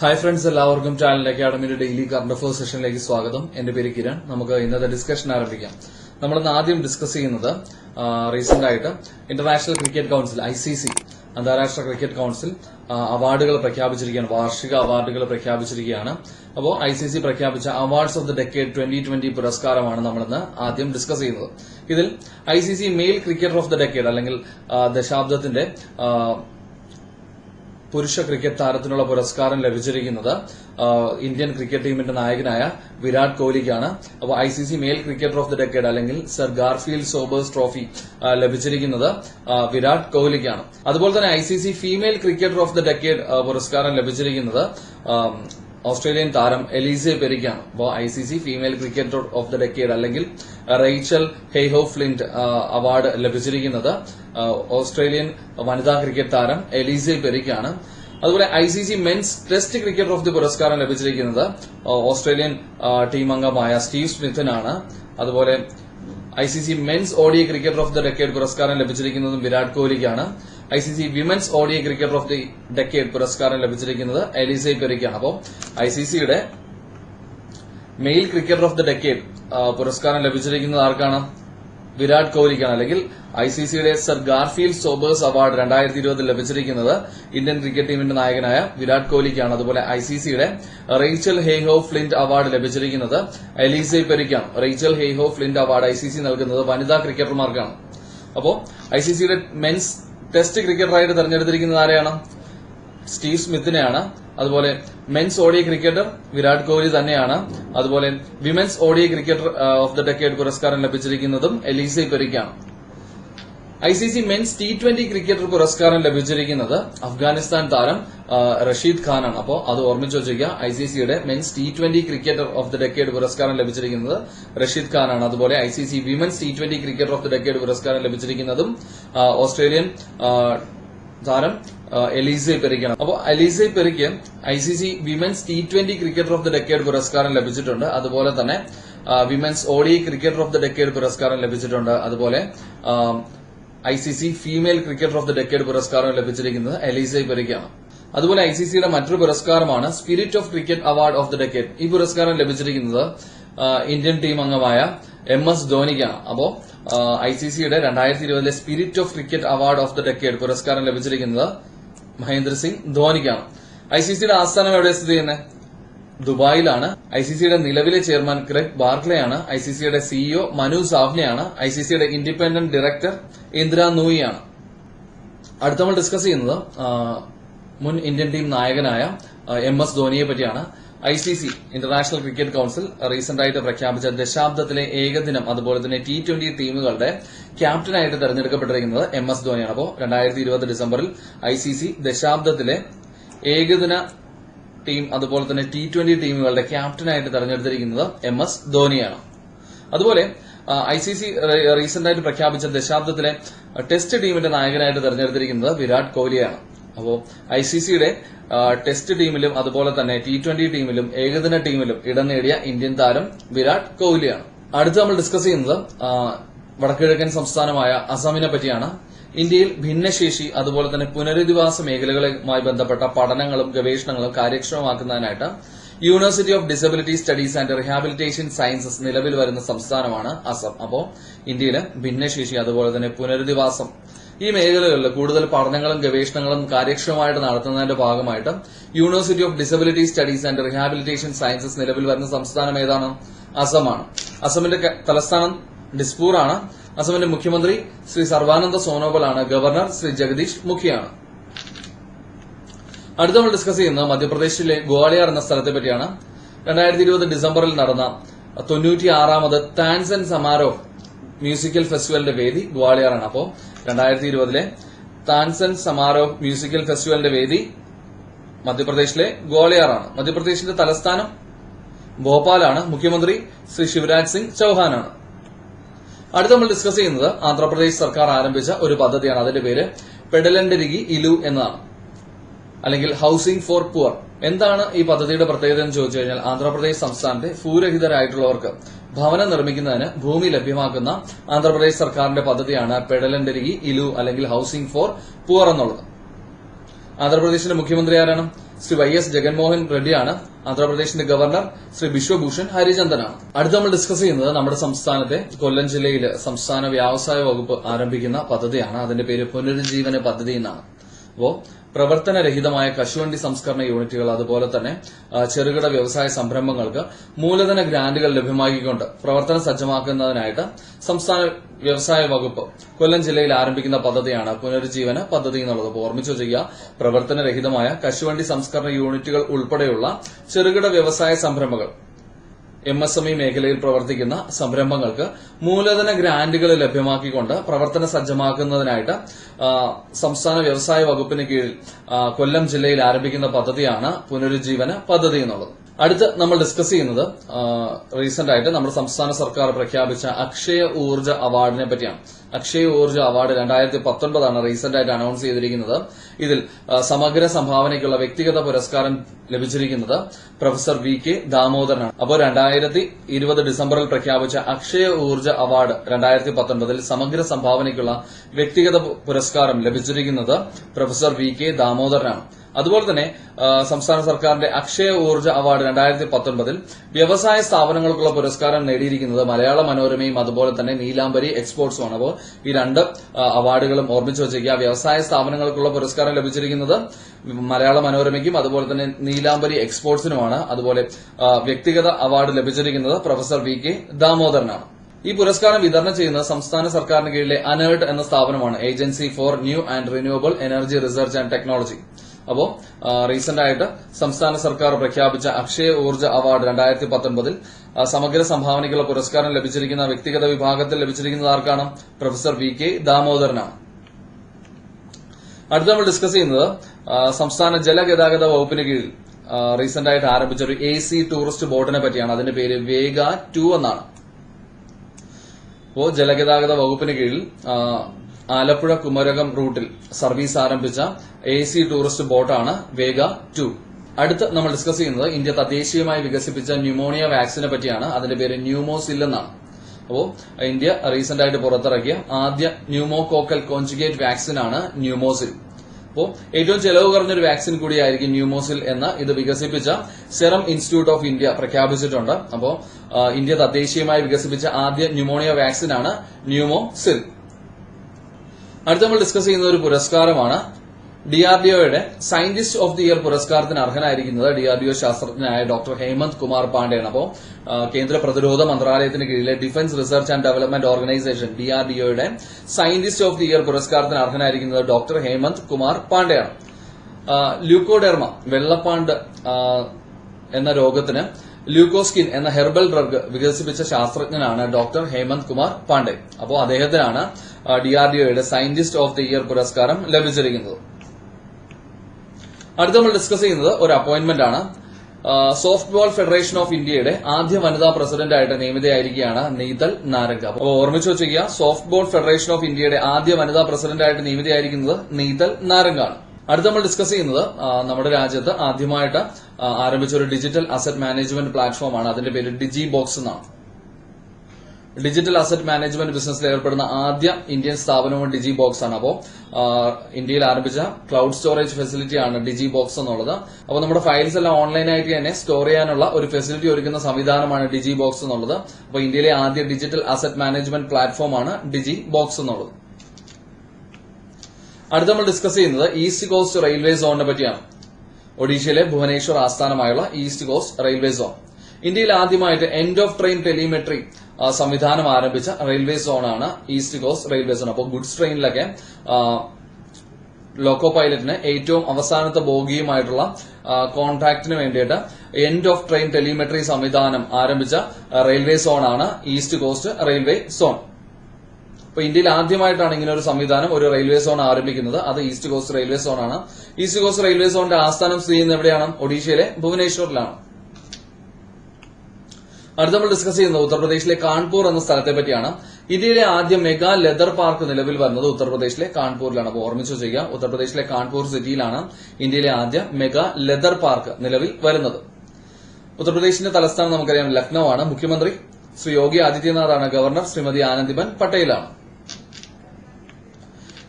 Hi friends എല്ലാവർക്കും channel അക്കാഡമിയുടെ daily current affairs സെഷനിലേക്ക് സ്വാഗതം. എന്റെ പേര് കിരൺ. നമുക്ക് ഇന്നത്തെ ഡിസ്കഷൻ ആരംഭിക്കാം. നമ്മൾ ഇന്ന് ആദ്യം ഡിസ്കസ് ചെയ്യുന്നത് റീസെന്റ് ആയിട്ട് international cricket council I C C അന്താരാഷ്ട്ര ക്രിക്കറ്റ് കൌൺസിൽ അവാർഡുകൾ പ്രഖ്യാപിച്ചിരിക്കുകയാണ്. വാർഷിക അവാർഡുകൾ പ്രഖ്യാപിച്ചിരിക്കുകയാണ്. അപ്പോൾ ഐ സി സി പ്രഖ്യാപിച്ച awards of the decade twenty twenty പുരസ്കാരമാണ് നമ്മളിന്ന് ആദ്യം ഡിസ്കസ് ചെയ്യുന്നത്. ഇതിൽ I C C male cricketer of the decade അല്ലെങ്കിൽ ദശാബ്ദത്തിന്റെ പുരുഷ ക്രിക്കറ്റ് താരത്തിനുള്ള പുരസ്കാരം ലഭിച്ചിരിക്കുന്നത് ഇന്ത്യൻ ക്രിക്കറ്റ് ടീമിന്റെ നായകനായ വിരാട് കോഹ്ലിക്കാണ്. അപ്പോൾ I C C male cricketer of the decade അല്ലെങ്കിൽ സർ ഗാർഫീൽഡ് സോബേഴ്സ് ട്രോഫി ലഭിച്ചിരിക്കുന്നത് വിരാട് കോഹ്ലിക്കാണ്. അതുപോലെ തന്നെ I C C female cricketer of the decade പുരസ്കാരം ലഭിച്ചിരിക്കുന്നത് ഓസ്ട്രേലിയൻ താരം എലീസിയ പെരിക്കാണ് അപ്പോൾ I C C female cricketer of the decade അല്ലെങ്കിൽ റേച്ചൽ ഹെയ്ഹോ ഫ്ലിന്റ് അവാർഡ് ലഭിച്ചിരിക്കുന്നത് ഓസ്ട്രേലിയൻ വനിതാ ക്രിക്കറ്റ് താരം എലീസിയ പെരിക്കാണ് അതുപോലെ I C C men's test cricketer of the പുരസ്കാരം ലഭിച്ചിരിക്കുന്നത് ഓസ്ട്രേലിയൻ ടീം അംഗമായ സ്റ്റീവ് സ്മിത്തിനാണ്. അതുപോലെ I C C men's ODI cricketer of the decade പുരസ്കാരം ലഭിച്ചിരിക്കുന്നതും Virat കോഹ്ലിക്കാണ്. I C C women's ODI cricketer of the decade പുരസ്കാരം ലഭിച്ചിരിക്കുന്നത് എലിസൈ പെരിക്കാണ് അപ്പോൾ ഐ സി സിയുടെ male cricketer of the decade പുരസ്കാരം ലഭിച്ചിരിക്കുന്നത് ആർക്കാണ്? വിരാട് കോഹ്ലിക്കാണ്. അല്ലെങ്കിൽ ഐ സി സിയുടെ സർ ഗാർഫീൽഡ് സോബേഴ്സ് അവാർഡ് രണ്ടായിരത്തി ഇരുപതിൽ ലഭിച്ചിരിക്കുന്നത് ഇന്ത്യൻ ക്രിക്കറ്റ് ടീമിന്റെ നായകനായ വിരാട് കോഹ്ലിക്കാണ്. അതുപോലെ ഐ സി സിയുടെ റേച്ചൽ ഹെയ്ഹോ ഫ്ലിന്റ് അവാർഡ് ലഭിച്ചിരിക്കുന്നത് Ellyse പെരിക്കാണ് Rachael Heyhoe Flint award I C C നൽകുന്നത് വനിതാ ക്രിക്കറ്റർമാർക്കാണ്. അപ്പോൾ ഐ സി സിയുടെ മെൻസ് ടെസ്റ്റ് ക്രിക്കറ്ററായിട്ട് തെരഞ്ഞെടുത്തിരിക്കുന്നത് ആരെയാണ്? സ്റ്റീവ് സ്മിത്തിനെയാണ്. അതുപോലെ men's ODI cricketer Virat Kohli തന്നെയാണ്. അതുപോലെ women's ODI cricketer of the decade പുരസ്കാരം ലഭിച്ചിരിക്കുന്നതും Ellyse പെരിക്കാണ് I C C men's T twenty cricketer പുരസ്കാരം ലഭിച്ചിരിക്കുന്നത് അഫ്ഗാനിസ്ഥാൻ താരം റഷീദ് ഖാനാണ്. അപ്പോൾ അത് ഓർമ്മിച്ച് വെച്ചിരിക്കുക ഐ സി സിയുടെ men's T twenty cricketer of the decade പുരസ്കാരം ലഭിച്ചിരിക്കുന്നത് റഷീദ് ഖാനാണ്. അതുപോലെ I C C women's T twenty cricketer of the decade പുരസ്കാരം ലഭിച്ചിരിക്കുന്നതും ഓസ്ട്രേലിയൻ താരം എലീസെ പെരിക്കാണ് അപ്പോൾ Ellyse പെരിക്ക് I C C women's T twenty cricketer of the decade പുരസ്കാരം ലഭിച്ചിട്ടുണ്ട്. അതുപോലെ തന്നെ women's ODI cricketer of the decade പുരസ്കാരം ലഭിച്ചിട്ടുണ്ട്. അതുപോലെ I C C female cricketer of the decade പുരസ്കാരം ലഭിച്ചിരിക്കുന്നത് എലീസെ പെരിക്കാണ് അതുപോലെ ഐ സി സിയുടെ മറ്റൊരു പുരസ്കാരമാണ് spirit of cricket award of the decade ഈ പുരസ്കാരം ലഭിച്ചിരിക്കുന്നത് ഇന്ത്യൻ ടീം അംഗമായ എം എസ് ധോനിക്കാണ്. അപ്പോ ഐ സി സിയുടെ രണ്ടായിരത്തി ഇരുപതിലെ spirit of cricket award of the decade പുരസ്കാരം ലഭിച്ചിരിക്കുന്നത് മഹേന്ദ്ര സിംഗ് ധോനിക്കാണ്. ഐ സി സിയുടെ ആസ്ഥാനം എവിടെ സ്ഥിതി ചെയ്യുന്നത് ദുബായിലാണ്. ഐ സി സിയുടെ നിലവിലെ ചെയർമാൻ ക്രെഗ് ബാർക്ലെയാണ് ഐ സി സിയുടെ സിഇഒ മനു സാവ്നയാണ് ഐ സി സിയുടെ ഇൻഡിപെൻഡന്റ് ഡയറക്ടർ ഇന്ദിര നൂയിയാണ്. അടുത്ത നമ്മൾ ഡിസ്കസ് ചെയ്യുന്നത് മുൻ ഇന്ത്യൻ ടീം നായകനായ എം എസ് ധോനിയെ പറ്റിയാണ്. I C C international cricket council recent ആയിട്ട് പ്രഖ്യാപിച്ച ദശാബ്ദത്തിലെ ഏകദിനം അതുപോലെ തന്നെ ടി ട്വന്റി ടീമുകളുടെ ക്യാപ്റ്റനായിട്ട് തെരഞ്ഞെടുക്കപ്പെട്ടിരിക്കുന്നത് എം എസ് ധോണിയാണ് അപ്പോൾ രണ്ടായിരത്തി ഇരുപത് ഡിസംബറിൽ ഐ സി സി ദശാബ്ദത്തിലെ ഏകദിന ടീം അതുപോലെ തന്നെ ടി ട്വന്റി ടീമുകളുടെ ക്യാപ്റ്റനായിട്ട് തെരഞ്ഞെടുത്തിരിക്കുന്നത് എം എസ് ധോണിയാണ് അതുപോലെ ഐ സി സി റീസെന്റ് ആയിട്ട് പ്രഖ്യാപിച്ച ദശാബ്ദത്തിലെ ടെസ്റ്റ് ടീമിന്റെ നായകനായിട്ട് തെരഞ്ഞെടുത്തിരിക്കുന്നത് വിരാട് കോഹ്ലിയാണ്. അപ്പോൾ ഐ സി സിയുടെ ടെസ്റ്റ് ടീമിലും അതുപോലെ തന്നെ ടി ട്വന്റി ടീമിലും ഏകദിന ടീമിലും ഇടം നേടിയ ഇന്ത്യൻ താരം വിരാട് കോഹ്ലിയാണ്. അടുത്ത് നമ്മൾ ഡിസ്കസ് ചെയ്യുന്നത് വടക്കുകിഴക്കൻ സംസ്ഥാനമായ അസമിനെ പറ്റിയാണ്. ഇന്ത്യയിൽ ഭിന്നശേഷി അതുപോലെ തന്നെ പുനരധിവാസ മേഖലകളുമായി ബന്ധപ്പെട്ട പഠനങ്ങളും ഗവേഷണങ്ങളും കാര്യക്ഷമമാക്കുന്നതിനായിട്ട് university of disability studies and rehabilitation sciences നിലവിൽ വരുന്ന സംസ്ഥാനമാണ് അസം. അപ്പോൾ ഇന്ത്യയിൽ ഭിന്നശേഷി അതുപോലെ തന്നെ പുനരധിവാസം. ഈ മേഖലകളിൽ കൂടുതൽ പഠനങ്ങളും ഗവേഷണങ്ങളും കാര്യക്ഷമമായിട്ട് നടത്തുന്നതിന്റെ ഭാഗമായിട്ട് university of disability studies and rehabilitation sciences നിലവിൽ വരുന്ന സംസ്ഥാനം ഏതാണ്? അസമാണ്. അസമിന്റെ തലസ്ഥാനം ഡിസ്പൂർ ആണ്. അസമിന്റെ മുഖ്യമന്ത്രി ശ്രീ സർവാനന്ദ സോനോബൽ ആണ്. ഗവർണർ ശ്രീ ജഗദീഷ് മുഖിയാണ്. അടുത്ത നമ്മൾ ഡിസ്കസ് ചെയ്യുന്നത് മധ്യപ്രദേശിലെ ഗ്വാളിയർ എന്ന സ്ഥലത്തെ പറ്റിയാണ്. രണ്ടായിരത്തി ഇരുപത് ഡിസംബറിൽ നടന്ന തൊണ്ണൂറ്റി ആറാമത് താൻസൻ സമാരോഹ് മ്യൂസിക്കൽ ഫെസ്റ്റിവലിന്റെ വേദി ഗ്വാളിയറാണ്. അപ്പോൾ രണ്ടായിരത്തി ഇരുപതിലെ താൻസൻ സമാരോഹ് മ്യൂസിക്കൽ ഫെസ്റ്റിവലിന്റെ വേദി മധ്യപ്രദേശിലെ ഗ്വാളിയറാണ്. മധ്യപ്രദേശിന്റെ തലസ്ഥാനം ഭോപ്പാലാണ്. മുഖ്യമന്ത്രി ശ്രീ ശിവരാജ് സിംഗ് ചൌഹാനാണ്. അടുത്ത നമ്മൾ ഡിസ്കസ് ചെയ്യുന്നത് ആന്ധ്രാപ്രദേശ് സർക്കാർ ആരംഭിച്ച ഒരു പദ്ധതിയാണ്. അതിന്റെ പേര് പെഡലൻഡരിഗി ഇലു എന്നതാണ്. അല്ലെങ്കിൽ ഹൌസിംഗ് ഫോർ പുവർ എന്താണ് ഈ പദ്ധതിയുടെ പ്രത്യേകത എന്ന് ചോദിച്ചു കഴിഞ്ഞാൽ ആന്ധ്രാപ്രദേശ് സംസ്ഥാനത്തെ ഭൂരഹിതരായിട്ടുള്ളവർക്ക് ഭവനം നിർമ്മിക്കുന്നതിന് ഭൂമി ലഭ്യമാക്കുന്ന ആന്ധ്രാപ്രദേശ് സർക്കാരിന്റെ പദ്ധതിയാണ് പെഡലൻഡരിഗി ഇലു അല്ലെങ്കിൽ ഹൌസിംഗ് ഫോർ പുവർ എന്നുള്ളത്. ആന്ധ്രാപ്രദേശിന്റെ മുഖ്യമന്ത്രി ആരാണ്? ശ്രീ വൈ എസ് ജഗൻമോഹൻ റെഡ്ഡിയാണ്. ആന്ധ്രാപ്രദേശിന്റെ ഗവർണർ ശ്രീ ബിശ്വഭൂഷൺ ഹരിചന്ദനാണ്. അടുത്ത നമ്മൾ ഡിസ്കസ് ചെയ്യുന്നത് നമ്മുടെ സംസ്ഥാനത്തെ കൊല്ലം ജില്ലയിൽ സംസ്ഥാന വ്യവസായ വകുപ്പ് ആരംഭിക്കുന്ന പദ്ധതിയാണ്. അതിന്റെ പേര് പുനരുജ്ജീവന പദ്ധതി എന്നാണ്. അപ്പോ പ്രവർത്തനരഹിതമായ കശുവണ്ടി സംസ്കരണ യൂണിറ്റുകൾ അതുപോലെ തന്നെ ചെറുകിട വ്യവസായ സംരംഭങ്ങൾക്ക് മൂലധന ഗ്രാന്റുകൾ ലഭ്യമാക്കിക്കൊണ്ട് പ്രവർത്തനം സജ്ജമാക്കുന്നതിനായിട്ട് സംസ്ഥാന വ്യവസായ വകുപ്പ് കൊല്ലം ജില്ലയിൽ ആരംഭിക്കുന്ന പദ്ധതിയാണ് പുനരുജ്ജീവന പദ്ധതി എന്നുള്ളത്. ഓർമ്മിച്ചു ചെയ്യുക പ്രവർത്തനരഹിതമായ കശുവണ്ടി സംസ്കരണ യൂണിറ്റുകൾ ഉൾപ്പെടെയുള്ള ചെറുകിട വ്യവസായ സംരംഭങ്ങൾ എം എസ് മേഖലയിൽ പ്രവർത്തിക്കുന്ന സംരംഭങ്ങൾക്ക് മൂലധന ഗ്രാന്റുകൾ ലഭ്യമാക്കിക്കൊണ്ട് പ്രവർത്തന സജ്ജമാക്കുന്നതിനായിട്ട് സംസ്ഥാന വ്യവസായ വകുപ്പിന് കീഴിൽ കൊല്ലം ജില്ലയിൽ ആരംഭിക്കുന്ന പദ്ധതിയാണ് പുനരുജ്ജീവന പദ്ധതി എന്നുള്ളത്. അടുത്ത് നമ്മൾ ഡിസ്കസ് ചെയ്യുന്നത് റീസെന്റ് ആയിട്ട് നമ്മുടെ സംസ്ഥാന സർക്കാർ പ്രഖ്യാപിച്ച അക്ഷയ ഊർജ അവാർഡിനെ പറ്റിയാണ്. അക്ഷയ ഊർജ അവാർഡ് രണ്ടായിരത്തി പത്തൊൻപതാണ് റീസെന്റ് ആയിട്ട് അനൗൺസ് ചെയ്തിരിക്കുന്നത്. ഇതിൽ സമഗ്ര സംഭാവനയ്ക്കുള്ള വ്യക്തിഗത പുരസ്കാരം ലഭിച്ചിരിക്കുന്നത് പ്രൊഫസർ വി കെ ദാമോദരനാണ്. അപ്പോൾ രണ്ടായിരത്തി ഇരുപത് ഡിസംബറിൽ പ്രഖ്യാപിച്ച അക്ഷയ ഊർജ അവാർഡ് രണ്ടായിരത്തി പത്തൊൻപതിൽ സമഗ്ര സംഭാവനയ്ക്കുള്ള വ്യക്തിഗത പുരസ്കാരം ലഭിച്ചിരിക്കുന്നത് പ്രൊഫസർ വി കെ ദാമോദരനാണ്. അതുപോലെ തന്നെ സംസ്ഥാന സർക്കാരിന്റെ അക്ഷയ ഊർജ അവാർഡ് രണ്ടായിരത്തി പത്തൊൻപതിൽ വ്യവസായ സ്ഥാപനങ്ങൾക്കുള്ള പുരസ്കാരം നേടിയിരിക്കുന്നത് മലയാള മനോരമയും അതുപോലെ തന്നെ നീലാംബരി എക്സ്പോർട്സുമാണ്. അപ്പോൾ ഈ രണ്ട് അവാർഡുകളും ഓർമ്മിച്ചു വച്ചേക്കുക. വ്യവസായ സ്ഥാപനങ്ങൾക്കുള്ള പുരസ്കാരം ലഭിച്ചിരിക്കുന്നത് മലയാള മനോരമയ്ക്കും അതുപോലെ തന്നെ നീലാംബരി എക്സ്പോർട്സിനുമാണ്. അതുപോലെ വ്യക്തിഗത അവാർഡ് ലഭിച്ചിരിക്കുന്നത് പ്രൊഫസർ വി കെ ദാമോദരനാണ്. ഈ പുരസ്കാരം വിതരണം ചെയ്യുന്ന സംസ്ഥാന സർക്കാരിന് കീഴിലെ അനേർട്ട് എന്ന സ്ഥാപനമാണ്. Agency for new and renewable energy research and technology. അപ്പോ റീസെന്റ് ആയിട്ട് സംസ്ഥാന സർക്കാർ പ്രഖ്യാപിച്ച അക്ഷയ ഊർജ അവാർഡ് രണ്ടായിരത്തി പത്തൊൻപതിൽ സമഗ്ര സംഭാവനയ്ക്കുള്ള പുരസ്കാരം ലഭിച്ചിരിക്കുന്ന വ്യക്തിഗത വിഭാഗത്തിൽ ലഭിച്ചിരിക്കുന്നത് ആർക്കാണ്? പ്രൊഫസർ വി കെ ദാമോദരനാണ്. അടുത്ത നമ്മൾ ഡിസ്കസ് ചെയ്യുന്നത് സംസ്ഥാന ജലഗതാഗത വകുപ്പിന് കീഴിൽ റീസെന്റ് ആയിട്ട് ആരംഭിച്ച ഒരു എ സി ടൂറിസ്റ്റ് ബോട്ടിനെ പറ്റിയാണ്. അതിന്റെ പേര് വേഗ ടു എന്നാണ്. അപ്പോ ജലഗതാഗത വകുപ്പിന് കീഴിൽ ആലപ്പുഴ കുമരകം റൂട്ടിൽ സർവീസ് ആരംഭിച്ച എ സി ടൂറിസ്റ്റ് ബോട്ടാണ് വേഗ ടു. അടുത്ത് നമ്മൾ ഡിസ്കസ് ചെയ്യുന്നത് ഇന്ത്യ തദ്ദേശീയമായി വികസിപ്പിച്ച ന്യൂമോണിയ വാക്സിനെ പറ്റിയാണ്. അതിന്റെ പേര് ന്യൂമോസിൽ എന്നാണ്. അപ്പോ ഇന്ത്യ റീസെന്റ് ആയിട്ട് പുറത്തിറക്കിയ ആദ്യ ന്യൂമോകോക്കൽ കോൺജുഗേറ്റ് വാക്സിനാണ് ന്യൂമോസിൽ. അപ്പോ ഏറ്റവും ചെലവ് കുറഞ്ഞൊരു വാക്സിൻ കൂടിയായിരിക്കും ന്യൂമോസിൽ എന്ന് ഇത് വികസിപ്പിച്ച സെറം ഇൻസ്റ്റിറ്റ്യൂട്ട് ഓഫ് ഇന്ത്യ പ്രഖ്യാപിച്ചിട്ടുണ്ട്. അപ്പോ ഇന്ത്യ തദ്ദേശീയമായി വികസിപ്പിച്ച ആദ്യ ന്യൂമോണിയ വാക്സിനാണ് ന്യൂമോസിൽ. അടുത്ത നമ്മൾ ഡിസ്കസ് ചെയ്യുന്ന ഒരു പുരസ്കാരമാണ് ഡിആർഡിഒയുടെ സയന്റിസ്റ്റ് ഓഫ് ദി ഇയർ പുരസ്കാരത്തിന് അർഹനായിരിക്കുന്നത് ഡിആർഡിഒ ശാസ്ത്രജ്ഞനായ ഡോക്ടർ ഹേമന്ത് കുമാർ പാണ്ഡെയാണ്. അപ്പോൾ കേന്ദ്ര പ്രതിരോധ മന്ത്രാലയത്തിന് കീഴിലെ defence research and development organisation ഡിആർഡിഒയുടെ scientist of the year പുരസ്കാരത്തിന് അർഹനായിരിക്കുന്നത് ഡോക്ടർ ഹേമന്ത് കുമാർ പാണ്ഡെയാണ്. ലൂക്കോഡെർമ വെള്ളപ്പാണ്ട് എന്ന രോഗത്തിന് ല്യൂക്കോസ്കിൻ എന്ന ഹെർബൽ ഡ്രഗ് വികസിപ്പിച്ച ശാസ്ത്രജ്ഞനാണ് ഡോക്ടർ ഹേമന്ത് കുമാർ പാണ്ഡെ. അപ്പോൾ അദ്ദേഹത്തിനാണ് ഡിആർഡിഒയുടെ സയന്റിസ്റ്റ് ഓഫ് ദി ഇയർ പുരസ്കാരം ലഭിച്ചിരിക്കുന്നത്. അടുത്ത നമ്മൾ ഡിസ്കസ് ചെയ്യുന്നത് ഒരു അപ്പോയിന്റ്മെന്റ് ആണ്. സോഫ്റ്റ് ബോൾ ഫെഡറേഷൻ ഓഫ് ഇന്ത്യയുടെ ആദ്യ വനിതാ പ്രസിഡന്റ് പ്രസിഡന്റായിട്ട് നിയമിതയായിരിക്കുകയാണ് നീതൽ നാരംഗ അപ്പോൾ ഓർമ്മിച്ചു വെച്ചിരിക്കുക സോഫ്റ്റ് ബോൾ ഫെഡറേഷൻ ഓഫ് ഇന്ത്യയുടെ ആദ്യ വനിതാ പ്രസിഡന്റ് ആയിട്ട് നിയമിതയായിരിക്കുന്നത് നീതൽ നാരംഗാണ് അടുത്ത നമ്മൾ ഡിസ്കസ് ചെയ്യുന്നത് നമ്മുടെ രാജ്യത്ത് ആദ്യമായിട്ട് ആരംഭിച്ച ഒരു ഡിജിറ്റൽ അസറ്റ് മാനേജ്മെന്റ് പ്ലാറ്റ്ഫോമാണ് അതിന്റെ പേര് ഡിജി ബോക്സ് എന്നാണ്. ഡിജിറ്റൽ അസറ്റ് മാനേജ്മെന്റ് ബിസിനസ്സിൽ ഏർപ്പെടുന്ന ആദ്യ ഇന്ത്യൻ സ്ഥാപനവും ഡിജി ബോക്സ് ആണ്. അപ്പോൾ ഇന്ത്യയിൽ ആരംഭിച്ച ക്ലൗഡ് സ്റ്റോറേജ് ഫെസിലിറ്റി ആണ് ഡിജി ബോക്സ് എന്നുള്ളത്. അപ്പോൾ നമ്മുടെ ഫയൽസ് എല്ലാം ഓൺലൈനായിട്ട് തന്നെ സ്റ്റോർ ചെയ്യാനുള്ള ഒരു ഫെസിലിറ്റി ഒരുക്കുന്ന സംവിധാനമാണ് ഡിജി ബോക്സ് എന്നുള്ളത്. അപ്പോൾ ഇന്ത്യയിലെ ആദ്യ ഡിജിറ്റൽ അസറ്റ് മാനേജ്മെന്റ് പ്ലാറ്റ്ഫോമാണ് ഡിജി ബോക്സ് എന്നുള്ളത്. അടുത്ത നമ്മൾ ഡിസ്കസ് ചെയ്യുന്നത് ഈസ്റ്റ് കോസ്റ്റ് റെയിൽവേ സോണിനെ പറ്റിയാണ്. ഒഡീഷയിലെ ഭുവനേശ്വർ ആസ്ഥാനമായുള്ള ഈസ്റ്റ് കോസ്റ്റ് റെയിൽവേ സോൺ. ഇന്ത്യയിൽ ആദ്യമായിട്ട് എൻഡ് ഓഫ് ട്രെയിൻ ടെലിമെട്രി സംവിധാനം ആരംഭിച്ച റെയിൽവേ സോണാണ് ഈസ്റ്റ് കോസ്റ്റ് റെയിൽവേ സോൺ അപ്പോൾ ഗുഡ്സ് ട്രെയിനിലൊക്കെ ലോക്കോ പൈലറ്റിന് ഏറ്റവും അവസാനത്തെ ബോഗിയുമായിട്ടുള്ള കോൺടാക്ടിന് വേണ്ടിയിട്ട് എൻഡ് ഓഫ് ട്രെയിൻ ടെലിമെട്രി സംവിധാനം ആരംഭിച്ച റെയിൽവേ സോണാണ് ഈസ്റ്റ് കോസ്റ്റ് റെയിൽവേ സോൺ അപ്പൊ ഇന്ത്യയിൽ ആദ്യമായിട്ടാണ് ഇങ്ങനെ ഒരു സംവിധാനം ഒരു റെയിൽവേ സോൺ ആരംഭിക്കുന്നത്. അത് ഈസ്റ്റ് കോസ്റ്റ് റെയിൽവേ സോൺ ആണ്. ഈസ്റ്റ് കോസ്റ്റ് റെയിൽവേ സോണിന്റെ ആസ്ഥാനം സ്ഥിതി ചെയ്യുന്നത് എവിടെയാണ്? ഒഡീഷയിലെ ഭുവനേശ്വറിലാണ്. അടുത്ത നമ്മൾ ഡിസ്കസ് ചെയ്യുന്നത് ഉത്തർപ്രദേശിലെ കാൺപൂർ എന്ന സ്ഥലത്തെ പറ്റിയാണ്. ഇന്ത്യയിലെ ആദ്യ മെഗാ ലെതർ പാർക്ക് നിലവിൽ വരുന്നത് ഉത്തർപ്രദേശിലെ കാൺപൂരിലാണ്. അപ്പോൾ ഓർമ്മിച്ചു ചെയ്യുക ഉത്തർപ്രദേശിലെ കാൺപൂർ സിറ്റിയിലാണ് ഇന്ത്യയിലെ ആദ്യ മെഗാ ലെതർ പാർക്ക് നിലവിൽ വരുന്നത്. ഉത്തർപ്രദേശിന്റെ തലസ്ഥാനം നമുക്കറിയാം ലക്നൌ ആണ്. മുഖ്യമന്ത്രി ശ്രീ യോഗി ആദിത്യനാഥാണ് ഗവർണർ. ശ്രീമതി ആനന്ദിബൻ പട്ടേലാണ്.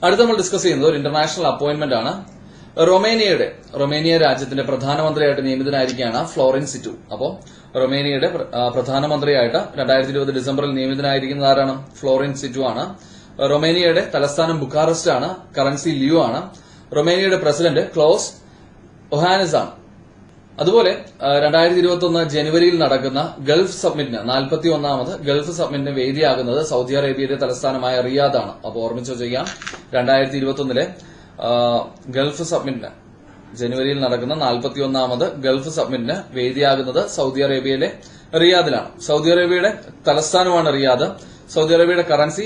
അടുത്ത നമ്മൾ ഡിസ്കസ് ചെയ്യുന്നത് ഒരു ഇന്റർനാഷണൽ അപ്പോയിന്റ്മെന്റ് ആണ്. റൊമേനിയയുടെ റൊമേനിയ രാജ്യത്തിന്റെ പ്രധാനമന്ത്രിയായിട്ട് നിയമിതനായിരിക്കുകയാണ് ഫ്ലോറിൻ സിറ്റു. അപ്പോൾ റൊമേനിയയുടെ പ്രധാനമന്ത്രിയായിട്ട് രണ്ടായിരത്തി ഇരുപത് ഡിസംബറിൽ നിയമിതനായിരിക്കുന്നത് ആരാണ്? ഫ്ലോറൻസ് സിജു ആണ്. റൊമേനിയയുടെ തലസ്ഥാനം ബുക്കാറസ്റ്റ് ആണ്. കറൻസി ലിയു ആണ്. റൊമേനിയയുടെ പ്രസിഡന്റ് ക്ലോസ് ഒഹാനസ് ആണ്. അതുപോലെ രണ്ടായിരത്തി ഇരുപത്തി ഒന്ന് ജനുവരിയിൽ നടക്കുന്ന ഗൾഫ് സബ്മിറ്റിന് നാൽപ്പത്തി ഒന്നാമത് ഗൾഫ് സബ്മിറ്റിന് വേദിയാകുന്നത് സൗദി അറേബ്യയുടെ തലസ്ഥാനമായ റിയാദാണ് അപ്പോൾ ഓർമ്മിച്ചു ചെയ്യാം. രണ്ടായിരത്തി ഇരുപത്തി ഒന്നിലെ ഗൾഫ് സബ്മിറ്റിന്. ജനുവരിയിൽ നടക്കുന്ന നാൽപ്പത്തിയൊന്നാമത് ഗൾഫ് സബ്മിറ്റിന് വേദിയാകുന്നത് സൗദി അറേബ്യയിലെ റിയാദിലാണ്. സൗദി അറേബ്യയുടെ തലസ്ഥാനമാണ് റിയാദ്. സൗദി അറേബ്യയുടെ കറൻസി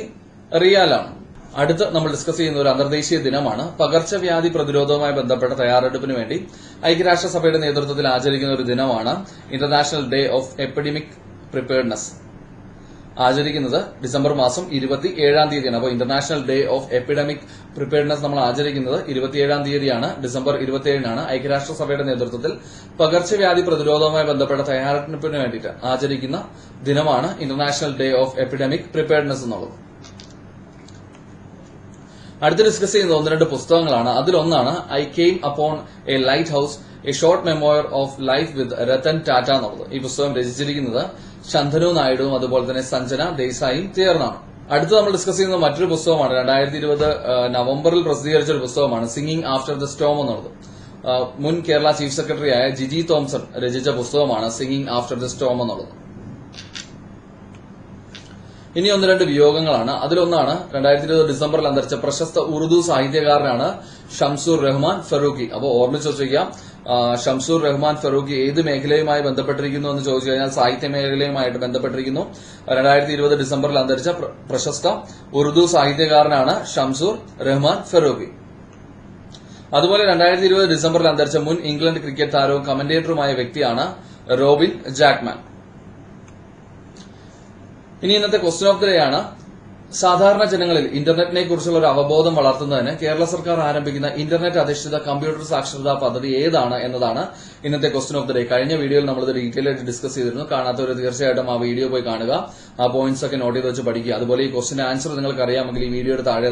റിയാലാണ്. അടുത്ത് നമ്മൾ ഡിസ്കസ് ചെയ്യുന്ന ഒരു അന്തർദേശീയ ദിനമാണ്. പകർച്ചവ്യാധി പ്രതിരോധവുമായി ബന്ധപ്പെട്ട തയ്യാറെടുപ്പിന് വേണ്ടി ഐക്യരാഷ്ട്രസഭയുടെ നേതൃത്വത്തിൽ ആചരിക്കുന്ന ഒരു ദിനമാണ് international day of epidemic preparedness ആചരിക്കുന്നത് ഡിസംബർ മാസം ഇരുപത്തി ഏഴാം തീയതിയാണ്. അപ്പോൾ international day of epidemic preparedness നമ്മൾ ആചരിക്കുന്നത് ഇരുപത്തിയേഴാം തീയതിയാണ് ഡിസംബർ ഇരുപത്തിയേഴിനാണ്. ഐക്യരാഷ്ട്രസഭയുടെ നേതൃത്വത്തിൽ പകർച്ചവ്യാധി പ്രതിരോധവുമായി ബന്ധപ്പെട്ട തയ്യാറെടുപ്പിന് വേണ്ടിയിട്ട് ആചരിക്കുന്ന ദിനമാണ് international day of epidemic preparedness എന്നുള്ളത്. അടുത്ത് ഡിസ്കസ് ചെയ്യുന്ന ഒന്ന് രണ്ട് പുസ്തകങ്ങളാണ്. അതിലൊന്നാണ് I came upon a lighthouse a short memoir of life with Ratan Tata എന്നുള്ളത്. ഈ പുസ്തകം രചിച്ചിരിക്കുന്നത് ശന്ധനു നായിഡുവും അതുപോലെ തന്നെ സഞ്ജന ദേശായിയും ചേർന്നാണ്. അടുത്ത് നമ്മൾ ഡിസ്കസ് ചെയ്യുന്ന മറ്റൊരു പുസ്തകമാണ്. രണ്ടായിരത്തി ഇരുപത് നവംബറിൽ പ്രസിദ്ധീകരിച്ച ഒരു പുസ്തകമാണ്. സിംഗിങ് ആഫ്റ്റർ ദ സ്റ്റോം എന്നുള്ളത്. മുൻ കേരള ചീഫ് സെക്രട്ടറിയായ ജിജി തോംസൺ രചിച്ച പുസ്തകമാണ് സിംഗിങ് ആഫ്റ്റർ ദ സ്റ്റോം എന്നുള്ളത്. ഇനി ഒന്ന് രണ്ട് വിയോഗങ്ങളാണ്. അതിലൊന്നാണ് രണ്ടായിരത്തി ഇരുപത് ഡിസംബറിൽ അന്തരിച്ച പ്രശസ്ത ഉറുദു സാഹിത്യകാരനാണ് ഷംസൂർ റഹ്മാൻ ഫറൂഖി. അപ്പോൾ ഓർമ്മിച്ച് വെച്ചിരിക്കാം ആ, ഷംസൂർ റഹ്മാൻ ഫറൂഖി ഏത് മേഖലയുമായി ബന്ധപ്പെട്ടിരിക്കുന്നു എന്ന് ചോദിച്ചു കഴിഞ്ഞാൽ സാഹിത്യ മേഖലയുമായിട്ട് ബന്ധപ്പെട്ടിരിക്കുന്നു. രണ്ടായിരത്തി ഇരുപത് ഡിസംബറിൽ അന്തരിച്ച പ്രശസ്ത ഉറുദു സാഹിത്യകാരനാണ് ഷംസൂർ റഹ്മാൻ ഫറൂഖി. അതുപോലെ രണ്ടായിരത്തി ഇരുപത് ഡിസംബറിൽ അന്തരിച്ച മുൻ ഇംഗ്ലണ്ട് ക്രിക്കറ്റ് താരവും കമന്റേറ്ററുമായ വ്യക്തിയാണ് റോബിൻ ജാക്മാൻ ഇനി ഇന്നത്തെ ക്വസ്റ്റ്യൻ ഓഫ് ദ ഡേ ആണ്. സാധാരണ ജനങ്ങളിൽ ഇന്റർനെറ്റിനെ കുറിച്ചുള്ള ഒരു അവബോധം വളർത്തുന്നതിന് കേരള സർക്കാർ ആരംഭിക്കുന്ന ഇന്റർനെറ്റ് അധിഷ്ഠിത കമ്പ്യൂട്ടർ സാക്ഷരതാ പദ്ധതി ഏതാണ് എന്നതാണ് ഇന്നത്തെ ക്വസ്റ്റ്യൻ ഓഫ് ദ ഡേ കഴിഞ്ഞ വീഡിയോയിൽ നമ്മൾ ഡീറ്റെയിൽ ആയിട്ട് ഡിസ്കസ് ചെയ്തിരുന്നു. കാണാത്തവർ തീർച്ചയായിട്ടും ആ വീഡിയോ പോയി കാണുക. ആ പോയിന്റ്സ് ഒക്കെ നോട്ട് ചെയ്ത് വെച്ച് പഠിക്കുക. അതുപോലെ ഈ ക്വസ്റ്റിന്റെ ആൻസർ നിങ്ങൾക്ക് അറിയാമെങ്കിൽ ഈ വീഡിയോയുടെ താഴെ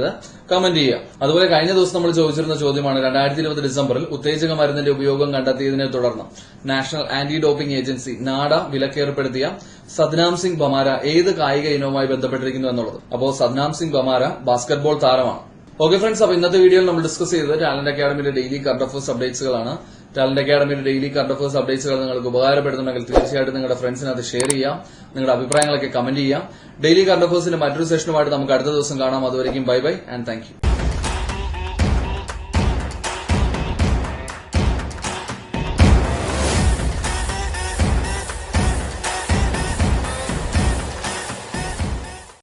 കമന്റ് ചെയ്യുക. അതുപോലെ കഴിഞ്ഞ ദിവസം നമ്മൾ ചോദിച്ചിരുന്ന ചോദ്യമാണ് രണ്ടായിരത്തി ഇരുപത് ഡിസംബറിൽ ഉത്തേജക മരുന്നിന്റെ ഉപയോഗം കണ്ടെത്തിയതിനെ തുടർന്ന് national anti doping agency NADA വിലക്കേർപ്പെടുത്തിയ Satnam Singh Bhamara ഏത് കായിക ഇനവുമായി ബന്ധപ്പെട്ടിരിക്കുന്നു എന്നുള്ളത്. അപ്പോൾ സദ്നാം സിംഗ് ബമാര ബാസ്കറ്റ്ബോൾ താരമാണ്. ഓക്കെ ഫ്രണ്ട്സ് അപ്പൊ ഇന്നത്തെ വീഡിയോയിൽ നമ്മൾ ഡിസ്കസ് ചെയ്തത് ടാലന്റ് അക്കാഡമിയുടെ ഡെയിലി കറണ്ട് അഫേഴ്സ് അപ്ഡേറ്റ്സുകളാണ് ടാലന്റ് അക്കാഡമിയുടെ ഡെയിലി കറണ്ട് അഫേഴ്സ് അപ്ഡേറ്റ്സുകൾ നിങ്ങൾക്ക് ഉപകാരപ്പെടുന്നുണ്ടെങ്കിൽ തീർച്ചയായിട്ടും നിങ്ങളുടെ ഫ്രണ്ട്സിനകത്ത് ഷെയർ ചെയ്യാം. നിങ്ങളുടെ അഭിപ്രായങ്ങളൊക്കെ കമന്റ് ചെയ്യാം. ഡെയിലി കറണ്ട് അഫേഴ്സിന്റെ മറ്റൊരു സെഷനുമായിട്ട് നമുക്ക് അടുത്ത ദിവസം കാണാം. അതുവരെയും ബൈ ബൈ ആൻഡ് താങ്ക്